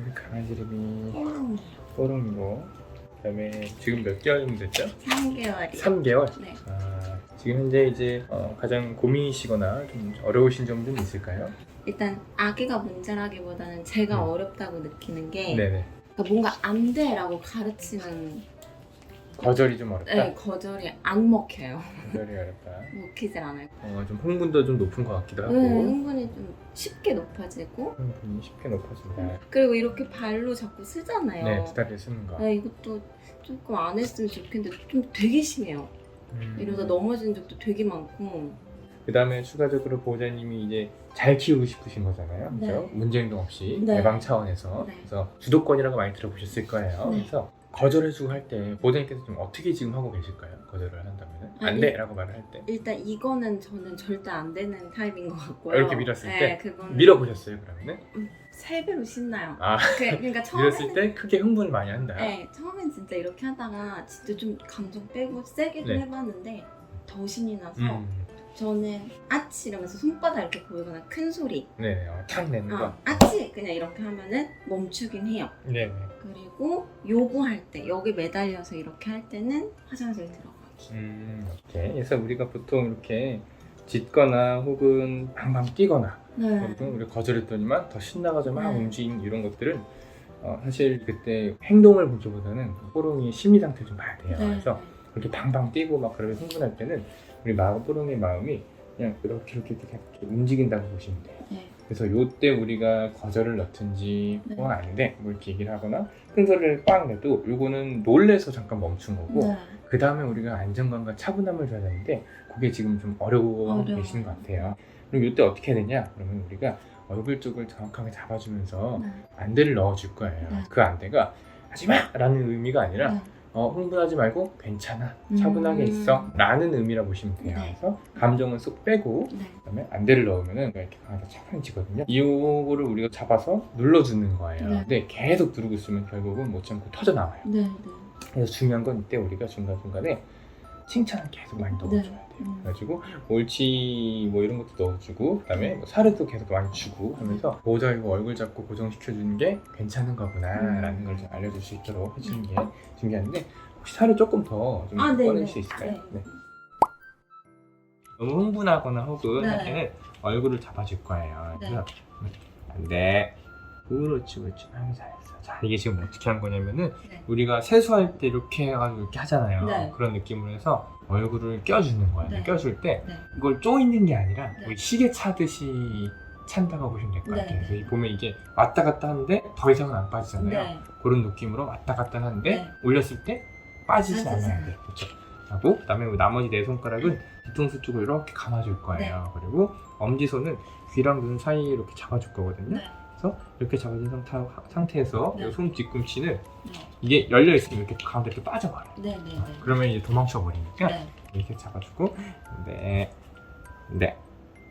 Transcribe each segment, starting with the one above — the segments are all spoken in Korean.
우리 강아지 이름이 뽀롱이 뽀롱이고 그다음에 지금 몇 개월 정도 됐죠? 3개월이요 3개월? 네. 아, 지금 현재 이제 어, 가장 고민이시거나 좀 어려우신 점들은 있을까요? 일단 아기가 문제라기보다는 제가 음. 어렵다고 느끼는 게 네네 그러니까 뭔가 안 돼라고 가르치는 거절이 좀 어렵다? 네, 거절이 안 먹혀요. 거절이 어렵다. 먹히질 않아요. 어, 좀 흥분도 좀 높은 것 같기도 하고. 네, 흥분이 좀 쉽게 높아지고. 흥분이 쉽게 높아진다. 그리고 이렇게 발로 자꾸 쓰잖아요. 네, 두 다리를 쓰는 거. 네, 이것도 조금 안 했으면 좋겠는데 좀 되게 심해요. 음. 이러다 넘어진 적도 되게 많고 그 다음에 추가적으로 보호자님이 이제 잘 키우고 싶으신 거잖아요. 네. 그죠? 문제 행동 없이 네. 예방 차원에서 네. 그래서 주도권이라고 많이 들어보셨을 거예요. 네. 그래서 거절해주고 할 때 보호자님께서 좀 어떻게 지금 하고 계실까요? 거절을 한다면 안 아니. 돼라고 말을 할 때 일단 이거는 저는 절대 안 되는 타입인 것 같고요 이렇게 밀었을 네, 때? 그거는 밀어보셨어요 그러면은? 세 배로 신나요 아 그, 그러니까 처음에는 밀었을 때 크게 흥분을 많이 한다. 네, 처음엔 진짜 이렇게 하다가 진짜 좀 감정 빼고 세게 좀 네. 해봤는데 더 신이 나서 음, 저는 아치 이러면서 손바닥 이렇게 보이거나 큰 소리 네, 어, 탁 내는 아, 거. 아치 그냥 이렇게 하면은 멈추긴 해요 네, 네. 그리고 요구할 때 여기 매달려서 이렇게 할 때는 화장실 들어가기 음, 오케이. 그래서 우리가 보통 이렇게 짖거나 혹은 방방 뛰거나 네. 보통 우리 거절했더니만 더 신나가지고 막 네. 움직이는 이런 것들은 어, 사실 그때 행동을 보기보다는 뽀롱이 심리 상태를 좀 봐야 돼요. 네. 그래서 그렇게 방방 뛰고 막 그러면 흥분할 때는 우리 마음 뽀롱의 마음이 그냥 이렇게 이렇게 이렇게, 이렇게 움직인다고 보시면 돼요. 네. 그래서 요때 우리가 거절을 넣든지 네. 그건 아닌데 뭐 이렇게 얘기를 하거나 큰 소리를 꽝 내도 요거는 놀래서 잠깐 멈춘 거고 네. 그 다음에 우리가 안정감과 차분함을 줘야 되는데 그게 지금 좀 어려워. 계시는 것 같아요. 그럼 이때 어떻게 해야 되냐? 그러면 우리가 얼굴 쪽을 정확하게 잡아주면서 네. 안대를 넣어줄 거예요. 네. 그 안대가 하지마 라는 의미가 아니라 네. 어, 흥분하지 말고 괜찮아, 차분하게 음. 있어 라는 의미라 보시면 돼요. 네. 그래서 감정은 쏙 빼고 네. 그다음에 안대를 넣으면은 이렇게 강아지가 차분해지거든요. 이거를 우리가 잡아서 눌러주는 거예요. 네. 근데 계속 누르고 있으면 결국은 못 참고 터져 나와요. 네. 네. 그래서 중요한 건 이때 우리가 중간중간에 칭찬을 계속 많이 넣어줘야 돼요. 음. 그래가지고 옳지 뭐 이런 것도 넣어주고 그다음에 뭐 살도 계속 많이 주고 하면서 보호자 이거 얼굴 잡고 고정시켜주는 게 괜찮은 거구나라는 음. 걸좀 알려줄 수 있도록 해주는 게 중요한데 혹시 살을 조금 더좀 아, 네, 꺼낼 네. 수 있을까요? 네. 네. 너무 흥분하거나 혹은 네. 할 때는 얼굴을 잡아줄 거예요. 네. 그래서 안돼 그렇지 그렇지 아유 잘했어. 자 이게 지금 어떻게 한 거냐면은 네. 우리가 세수할 때 이렇게 해가지고 이렇게 하잖아요. 네. 그런 느낌으로 해서 얼굴을 껴주는 거예요. 네. 껴줄 때 네. 이걸 쪼이는 게 아니라 네. 우리 시계 차듯이 찬다고 보시면 될것 네, 같아요. 네. 그래서 이 보면 이게 왔다 갔다 하는데 더 이상은 안 빠지잖아요. 네. 그런 느낌으로 왔다 갔다 하는데 네. 올렸을 때 빠지지 빠지지 않아야 돼요. 그렇죠. 하고 그다음에 나머지 네 손가락은 뒤통수 쪽으로 이렇게 감아줄 거예요. 네. 그리고 엄지손은 귀랑 눈 사이에 이렇게 잡아줄 거거든요. 네. 그래서 이렇게 잡아준 상태, 상태에서 네. 이손 뒤꿈치는 네. 이게 열려 있으면 이렇게 가운데 이렇게 빠져버려요. 네. 네. 네. 그러면 이제 도망쳐 버리니까 네. 이렇게 잡아주고 네, 네,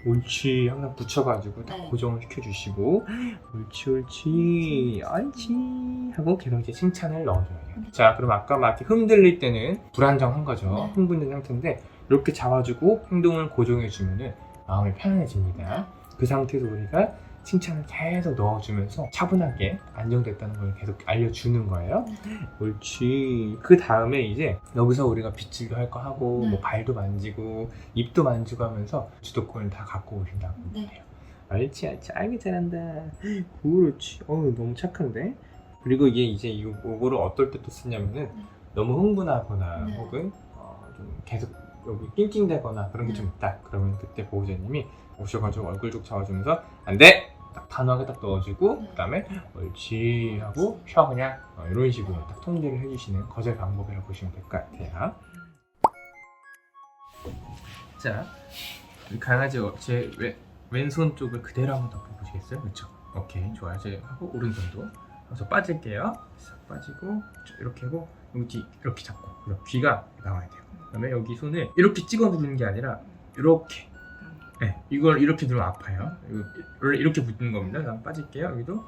옳지 항상 붙여가지고 딱 네. 고정을 시켜주시고 옳지 옳지 옳지 하고 계속 이제 칭찬을 넣어줘요. 네. 자 그럼 아까 막 이렇게 흔들릴 때는 불안정한 거죠. 네. 흥분된 상태인데 이렇게 잡아주고 행동을 고정해주면은 마음이 편안해집니다. 그 상태에서 우리가 칭찬을 계속 넣어주면서 차분하게 안정됐다는 걸 계속 알려주는 거예요. 옳지. 그 다음에 이제 여기서 우리가 빗질도 할 거 하고 네. 뭐 발도 만지고 입도 만지고 하면서 주도권을 다 갖고 오신다고 네. 해요. 옳지, 옳지. 아이고 잘한다. 그렇지. 어우 너무 착한데. 그리고 이게 이제 이 요거를 어떨 때 또 쓰냐면은 네. 너무 흥분하거나 네. 혹은 어, 좀 계속 여기 낑낑대거나 그런 게좀 네. 있다. 그러면 그때 보호자님이 오셔가지고 얼굴 쪽 잡아주면서 안 돼. 딱 단호하게 딱 넣어주고 네. 그다음에 옳지 하고 쉬어 그냥 어, 이런 식으로 딱 통제를 해주시는 거절 방법이라고 보시면 될 것 같아요. 자, 우리 강아지 어- 제 왼, 왼손 쪽을 그대로 한번 덮어보시겠어요? 그렇죠? 오케이 좋아요. 이제 하고 오른손도 그래서 빠질게요. 싹 빠지고 이렇게 하고 여기 뒤 이렇게 잡고 그리고 귀가 나와야 돼요. 그다음에 여기 손을 이렇게 찍어 누르는 게 아니라 이렇게 네, 이걸 이렇게 누르면 아파요. 이거 원래 이렇게 붙는 겁니다. 그다음 빠질게요. 여기도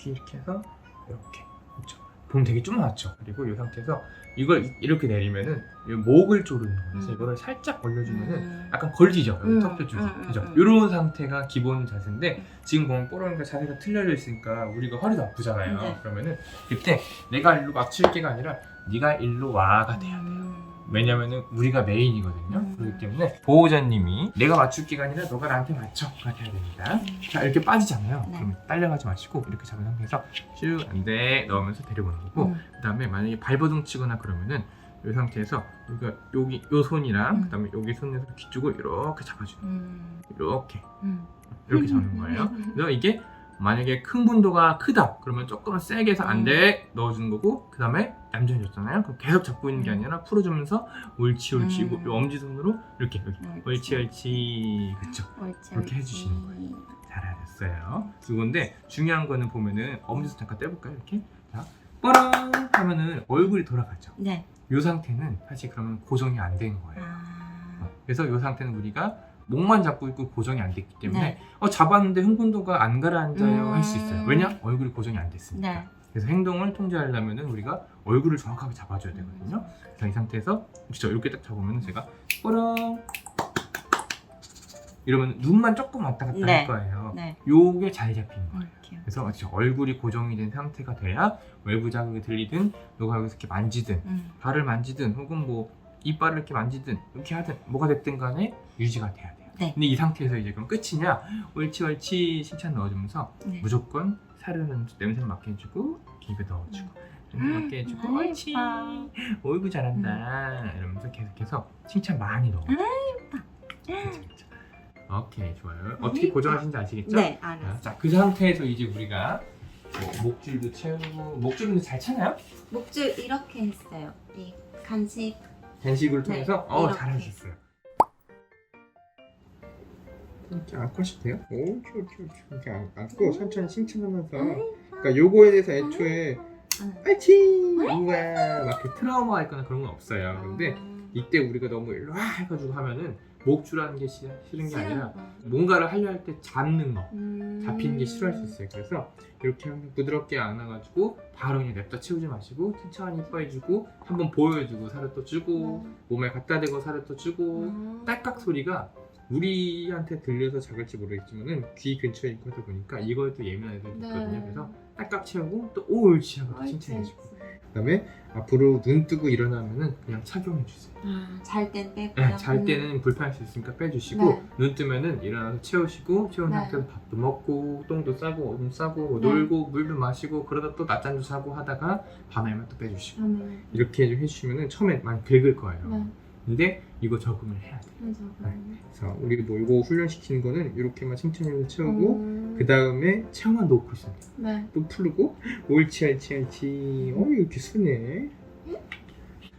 귀 이렇게 해서 이렇게 그렇죠. 그럼 되게 조그맣죠. 그리고 이 상태에서 이걸 이- 이렇게 내리면은 이 목을 조르는 거예요. 그래서 음. 이거를 살짝 올려주면은 음. 약간 걸리죠. 음, 턱뼈 쪽이. 음, 음, 그죠? 음. 이런 상태가 기본 자세인데 지금 보면 뽀로니가 자세가 틀려져 있으니까 우리가 허리도 아프잖아요. 네. 그러면은 이때 내가 일로 맞출 게가 아니라 네가 일로 와가 돼야 돼요. 음. 왜냐면은 우리가 메인이거든요. 음. 그렇기 때문에 보호자님이 내가 맞출 아니라 너가 나한테 맞춰가 돼야 됩니다. 자 이렇게 빠지잖아요. 네. 그러면 딸려가지 마시고 이렇게 잡은 상태에서 쭉 안돼 넣으면서 데려오는 거고 음. 그다음에 만약에 발버둥 치거나 그러면은 이 상태에서 우리가 여기 요 손이랑 음. 그다음에 여기 손에서 귀 쪽을 이렇게 잡아주는 음. 이렇게 음. 이렇게 잡는 거예요. 그래서 이게 만약에 큰 분도가 크다 그러면 조금 세게 해서 안돼 넣어주는 거고 그 다음에 얌전히 줬잖아요 그럼 계속 잡고 있는 게 음. 아니라 풀어주면서 옳지 옳지 음. 요 엄지손으로 이렇게 이렇게 옳지 옳지 그쵸 옳지, 이렇게 옳지. 해주시는 거예요. 잘하셨어요 그건데 중요한 거는 보면은 엄지손 잠깐 떼볼까요 이렇게 자 뽀랑 하면은 얼굴이 돌아가죠 네. 이 상태는 사실 그러면 고정이 안된 거예요 아. 어, 그래서 이 상태는 우리가 목만 잡고 있고 고정이 안 됐기 때문에 네. 어, 잡았는데 흥분도가 안 가라앉아요 음. 할수 있어요. 왜냐? 얼굴이 고정이 안 됐으니까. 네. 그래서 행동을 통제하려면 우리가 얼굴을 정확하게 잡아줘야 되거든요. 그래서 이 상태에서 그렇죠. 이렇게 딱 잡으면 제가 뽀랑 이러면 눈만 조금 왔다 갔다 네. 할 거예요. 네. 요게 잘 잡히는 거예요. 이렇게요. 그래서 그렇죠. 얼굴이 고정이 된 상태가 돼야 외부 자극이 들리든 너가 여기서 이렇게 만지든 음. 발을 만지든 혹은 뭐 이빨을 이렇게 만지든 이렇게 하든 뭐가 됐든 간에 유지가 돼야 돼요. 네. 근데 이 상태에서 이제 그럼 끝이냐? 옳지 옳지 칭찬 넣어주면서 네. 무조건 사료는 냄새 맡게 해주고 입에 넣어주고 냄새 맡게 해주고 음. 옳지 예뻐. 어이구 잘한다 이러면서 계속해서 칭찬 많이 넣어. 그렇죠, 그렇죠. 오케이 좋아요. 어떻게 아이, 고정하신지 아시겠죠? 네, 알았어. 자 그 상태에서 이제 우리가 뭐 목줄도 채우고 목줄은 잘 차나요? 목줄 이렇게 했어요. 이 간식. 간식을 네, 통해서 어 이렇게. 잘하셨어요. 이렇게 안고 하셔도 돼요? 오, 큐, 큐, 큐. 이렇게 안- 안고 천천히 칭찬하면서. 그러니까 요거에 대해서 애초에 응. 아이치, 우와, 막 이렇게 트라우마가 있거나 그런 건 없어요. 근데 아. 이때 우리가 너무 일로 와 해가지고 하면은 목줄하는 게 싫- 싫은 게 아니라. 뭔가를 하려 할 때 잡는 거, 음. 잡히는 게 싫어할 수 있어요. 그래서 이렇게 부드럽게 안아가지고 바로 그냥 냅다 채우지 마시고 천천히 이뻐해주고 한번 보여주고 살을 또 주고 음. 몸에 갖다 대고 살을 또 주고 음. 딸깍 소리가 우리한테 들려서 작을지 모르겠지만은 귀 근처에 있고 하다 보니까 이거에 또 예민한 애들이 네. 있거든요. 그래서 딸깍 채우고 또 오, 옳지 하고 또 칭찬해주고. 그다음에 앞으로 눈 뜨고 일어나면은 그냥 착용해 주세요. 아, 잘땐 빼고요. 네, 잘 때는 불편할 수 있으니까 빼주시고 네. 눈 뜨면은 일어나서 채우시고 채운 네. 상태에서 밥도 먹고 똥도 싸고 오줌 싸고 뭐 네. 놀고 물도 마시고 그러다 또 낮잠도 자고 하다가 밤에만 또 빼주시고 음. 이렇게 좀 해주시면은 처음에 많이 긁을 거예요. 네. 근데 이거 적응을 해야 돼. 그래서 그래서 우리 뭐 이거 훈련시키는 거는 이렇게만 칭찬해서 채우고 음. 그 다음에 체어만 놓고 돼요. 네. 또 풀고 옳지 옳지 옳지 어 이렇게 순해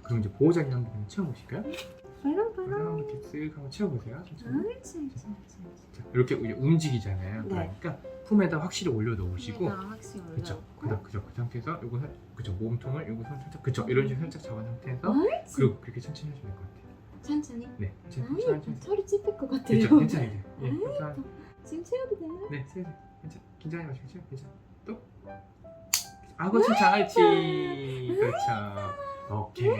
그럼 이제 보호자님 한번 채워보실까요? 빨랑빨랑. 이렇게 쓱 한번 채워보세요 천천히 옳지, 옳지, 옳지. 자, 이렇게 이제 움직이잖아요 네. 그러니까 품에다 확실히 올려놓으시고. 그죠 그죠? 그 상태에서 요거 살 그죠? 몸통을 요거 손 살짝 그죠? 이런 식으로 살짝 잡은 상태에서 옳지. 그리고 그렇게 천천히 하시면 될 것 같아요. 천천히. 네 천천히 아이, 천천히 털이 찝힐 것 같아요. 괜찮아 괜찮아 이제. 예 아이, 괜찮아 지금 채워도 되나요? 네 세세 괜찮아 긴장하지 마시고 괜찮아 또 아고 진짜. 알지 그렇죠. 오케이.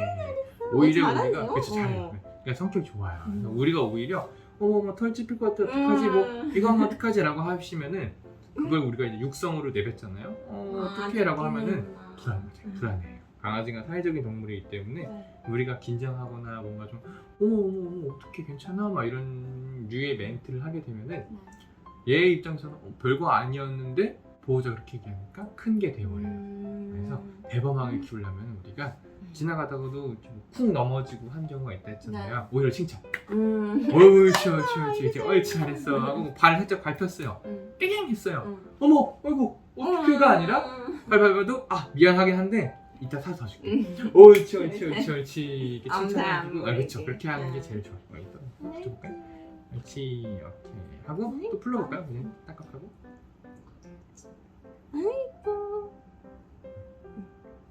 오히려 잘하네요. 우리가 그렇죠 잘해요. 어. 그러니까 성격이 좋아요. 그래서 음. 우리가 오히려 어머 뭐털 찝힐 것 같아 어떡하지 뭐? 음. 이거 하면 어떡하지 라고 하시면은 그걸 우리가 이제 육성으로 내뱉잖아요 어 아, 어떡해라고 하면은. 불안해요 음. 불안해요 강아지가 사회적인 동물이기 때문에 네. 우리가 긴장하거나 뭔가 좀 어머 어머 어머 어떻게 괜찮아 막 이런 류의 멘트를 하게 되면은 네. 얘 입장에서는 어, 별거 아니었는데 보호자 그렇게 얘기하니까 큰게 돼버려요. 음. 그래서 대범하게 키우려면 우리가 지나가다가도 좀 쿵 넘어지고 한 경우가 있다 했잖아요. 오히려 칭찬. 음. 어이치 어이치 어이치 어이치 어이치 잘했어 하고 뭐발 살짝 밟혔어요. 음. 뺑 했어요. 음. 어머 어이구 어떻게가 아니라 발 밟아도 아 미안하긴 한데 이따 사서 줄게. 음. 옳지 옳지 옳지 옳지 이렇게 안 돼, 칭찬해주고 안아 돼. 그렇죠 그렇게 하는 게 네. 제일 좋아요. 어, 이따 붙여볼까요? 옳지 오케이 하고 또 풀러볼까요? 그냥 딱딱하고 아이고.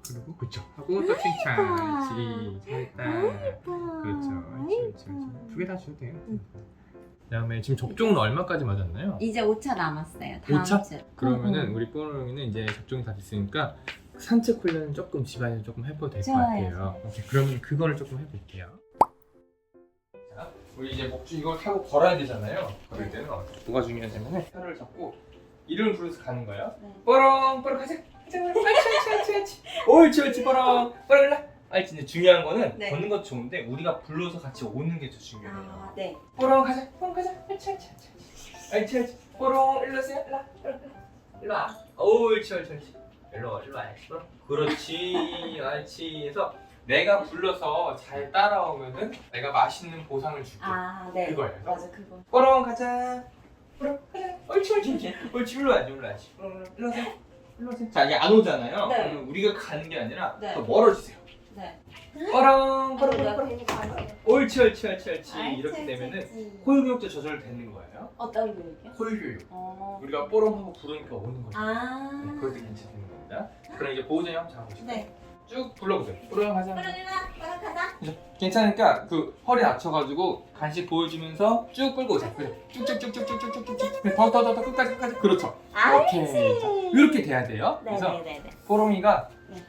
그리고 그쵸 하고 또 칭찬 옳지 잘했다 아이고. 그렇죠 옳지 옳지 옳지. 두 개 다 줘도 돼요 응. 그다음에 지금 접종은 얼마까지 맞았나요? 이제 5차 남았어요. 다음 5차? 주. 그러면은 응, 우리 뽀로롱이는 이제 접종이 다 됐으니까 산책 훈련은 조금 집안에서 조금 해봐도 될 것 좋아요, 같아요. 오케이, 그러면 그거를 조금 해볼게요. 자, 우리 이제 목줄 이걸 타고 걸어야 되잖아요. 걸을 때는 어떻게- 뭐가 중요하냐면 혀를 잡고 이름을 부르면서 가는 거예요. 네. 뽀롱 뽀롱 가자. 가자. 옳지 옳지 옳지 옳지. 옳지 옳지 뽀롱 뽀롱 일라. 아니 진짜 중요한 거는 네. 걷는 것도 좋은데 우리가 불러서 같이 오는 게 더 중요해요. 아, 네. 뽀롱 가자. 뽀롱 가자. 옳지 옳지 옳지. 옳지 옳지. 뽀롱 일로 오세요. 일로 와. 일로 와. 일로 와. 옳지 옳지 옳지. 일로 와. 일로 와. 뽀롱. 그렇지. 옳지. 해서 내가 불러서 잘 따라오면은 내가 맛있는 보상을 줄게. 아, 네. 그거예요. 맞아, 그거. 뽀롱 가자. 뽀롱 가자. 옳지 옳지 옳지. 옳지 일로 와야지 일로 와야지. 뽀롱 일로 오세요. 일로 오세요. 자 이게 안 오잖아요. 네. 그러면 우리가 가는 게 아니라 네. 더 멀어지세요. 네. 뽀롱 뽀롱 뽀롱. 뽀롱. 괜히 가세요. 옳지 옳지 옳지 옳지. 옳지, 이렇게 되면은 옳지. 호흡력도 조절되는 거예요. 어떤 교육이요? 호흡력. 어. 우리가 뽀롱하고 부르니까 오는 거죠. 아. 네, 그것도 괜찮은 겁니다. 그럼 이제 보호자님 한번 잡아보실까요? 네. 쭉 불러보세요. 뽀롱 하자. 빠르르나, 빠르 가자. 괜찮으니까 그 허리 낮춰가지고 간식 보여주면서 쭉 끌고 오세요. 그래. 쭉쭉쭉쭉쭉쭉쭉쭉. 더더 더 끝까지 끝까지. 그렇죠. 오케이. 자, 이렇게 돼야 돼요. 그래서 네네네네. 뽀롱이가 네.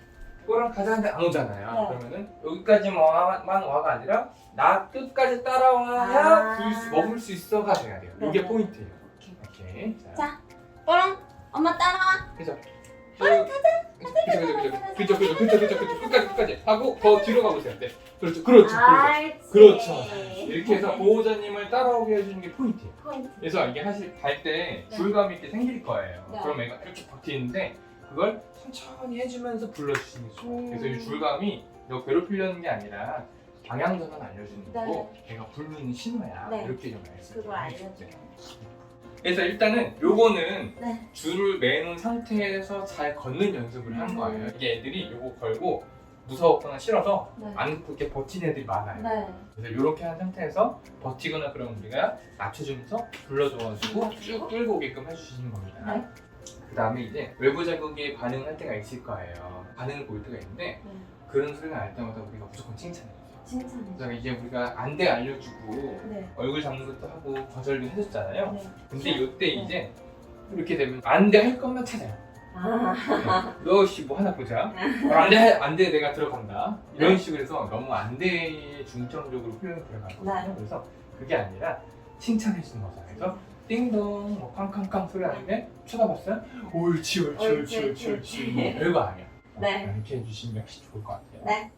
그거랑 가자는데 안 오잖아요. 어. 네. 그러면은 여기까지만 뭐 와, 가 아니라 나 끝까지 따라와야 아. 구울 수- 먹을 수 있어가 돼야 돼요. 네. 이게 포인트예요. 오케이. 자, 자, 뽀롱 엄마 따라와. 그죠. 쭉. 음, 그죠, 그죠, 그죠. 그죠, 그죠, 그죠, 그죠, 끝까지, 끝까지 하고 더 뒤로 가보세요. 네, 그렇죠, 그렇죠, 그렇죠. 그렇죠. 이렇게 해서 네. 보호자님을 따라오게 해주는 게 포인트예요. 포인트. 그래서 이게 사실 갈 때 네. 굴감 있게 생길 거예요. 네. 그럼 애가 이렇게 버티는데 그걸 천천히 해주면서 불러주시는 게 좋아요. 음. 그래서 이 줄감이 너 괴롭히려는 게 아니라 방향전환 알려주는 네. 거고 얘가 부르는 신호야. 네. 이렇게 좀 알겠어요. 그걸 알려줘요. 그래서 일단은 요거는 네. 줄을 매놓은 상태에서 잘 걷는 연습을 한 음. 거예요. 이게 애들이 요거 걸고 무서웠거나 싫어서 네. 안 그렇게 버티는 애들이 많아요. 네. 그래서 이렇게 한 상태에서 버티거나 그러면 우리가 낮춰주면서 불러줘가지고 쭉 끌고 오게끔 해주시는 겁니다. 네. 그 다음에 이제 외부 자극에 반응할 때가 있을 거예요. 반응을 보일 때가 있는데 네. 그런 소리가 날 때마다 우리가 무조건 칭찬해요. 칭찬해. 그래서 이제 우리가 안돼 알려주고 네. 얼굴 잡는 것도 하고 거절도 해줬잖아요. 네. 근데 이때 이제 이렇게 되면 안돼 할 것만 찾아요. 아. 너씨 뭐 하나 보자. 안돼 안돼 내가 들어간다. 이런 식으로 해서 너무 안돼에 중점적으로 표현을 들어가거든요. 네. 그래서 그게 아니라 칭찬해 주는 거죠. 그래서 띵동 뭐 깡깡깡 소리 아닌데 쳐다봤어요? 옳지 옳지 옳지 옳지 옳지, 뭐 별거 아니야 네. 어, 이렇게 해주시면 역시 좋을 것 같아요 네.